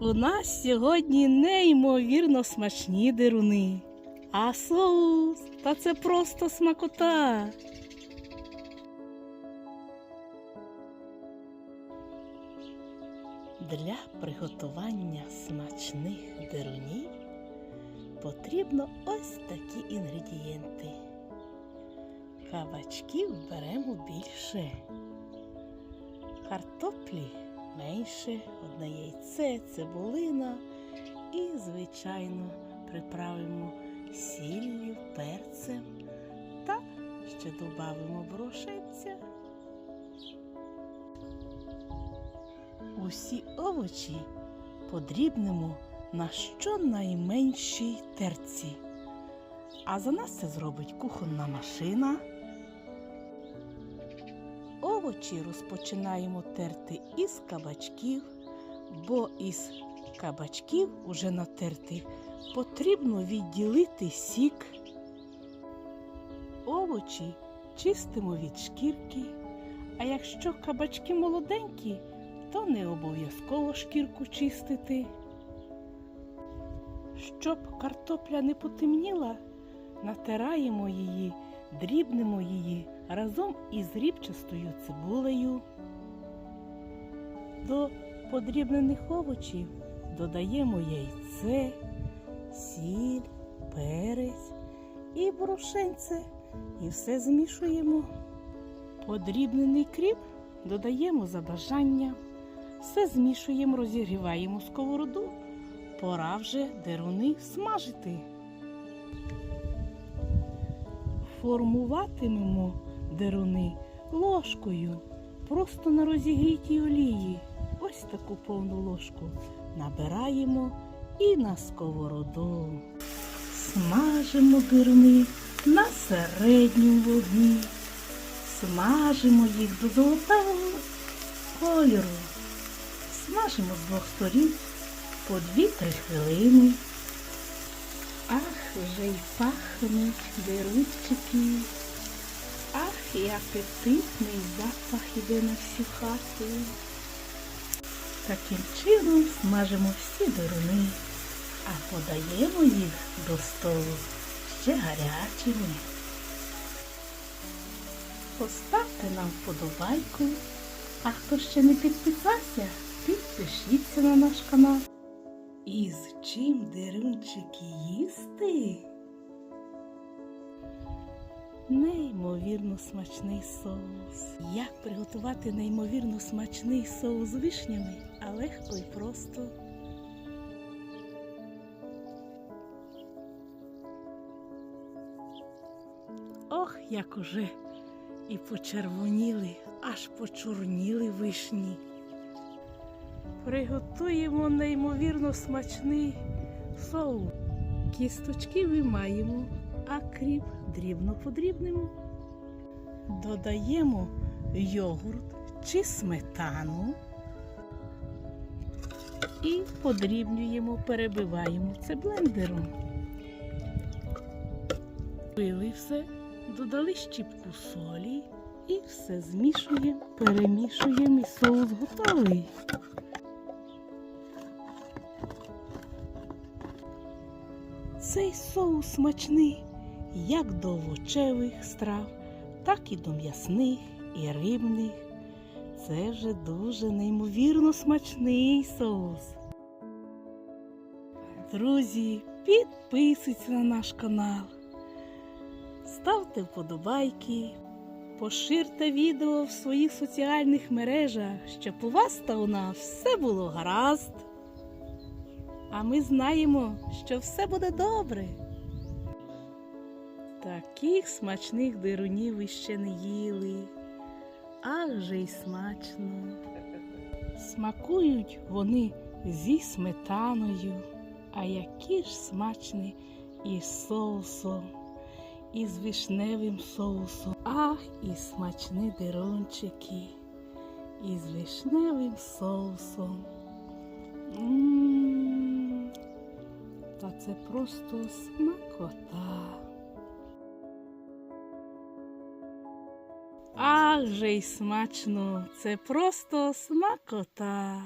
У нас сьогодні неймовірно смачні дируни. А соус та це просто смакота. Для приготування смачних дирунів потрібно ось такі інгредієнти. Кабачків беремо більше, картоплі менше, одне яйце, цибулина і, звичайно, приправимо сіллю, перцем та ще додамо борошенця. Усі овочі подрібнемо на щонайменшій терці. А за нас це зробить кухонна машина. Овочі розпочинаємо терти із кабачків, бо із кабачків уже натерти потрібно відділити сік. Овочі чистимо від шкірки, а якщо кабачки молоденькі, то не обов'язково шкірку чистити. Щоб картопля не потемніла, натираємо її, дрібнемо її разом із рібчастою цибулею. До подрібнених овочів додаємо яйце, сіль, перець і борошенце і все змішуємо. Подрібнений кріп додаємо за бажанням. Все змішуємо, розігріваємо сковороду. Пора вже деруни смажити. Формуватимемо деруни ложкою просто на розігрітій олії. Ось таку повну ложку набираємо і на сковороду. Смажимо деруни на середньому вогні. Смажимо їх до золотавого кольору. Смажимо з двох сторін по 2-3 хвилини. Ах, вже й пахнуть дерунчики. І апетитний запах іде на всю хату. Таким чином смажимо всі деруни, а подаємо їх до столу ще гарячими. Поставте нам вподобайку, а хто ще не підписався, підпишіться на наш канал. І з чим дерунчики їсти? Неймовірно смачний соус. Як приготувати неймовірно смачний соус з вишнями, а легко і просто. Ох, як уже і почервоніли, аж почорніли вишні. Приготуємо неймовірно смачний соус. Кісточки вимаємо, а кріп дрібно подрібнемо. Додаємо йогурт чи сметану і подрібнюємо, перебиваємо це блендером. Пили все, додали щіпку солі і все змішуємо, перемішуємо і соус готовий. Цей соус смачний як до овочевих страв, так і до м'ясних і рибних. Це вже дуже неймовірно смачний соус. Друзі, підписуйтесь на наш канал, ставте вподобайки, поширте відео в своїх соціальних мережах, щоб у вас та у нас все було гаразд. А ми знаємо, що все буде добре. Таких смачних дирунів ви ще не їли. Ах же й смачно. Смакують вони зі сметаною, а які ж смачні із соусом, і з вишневим соусом. Ах, і смачні дирунчики із вишневим соусом. М, Та це просто смакота. Ах же й смачно, це просто смакота.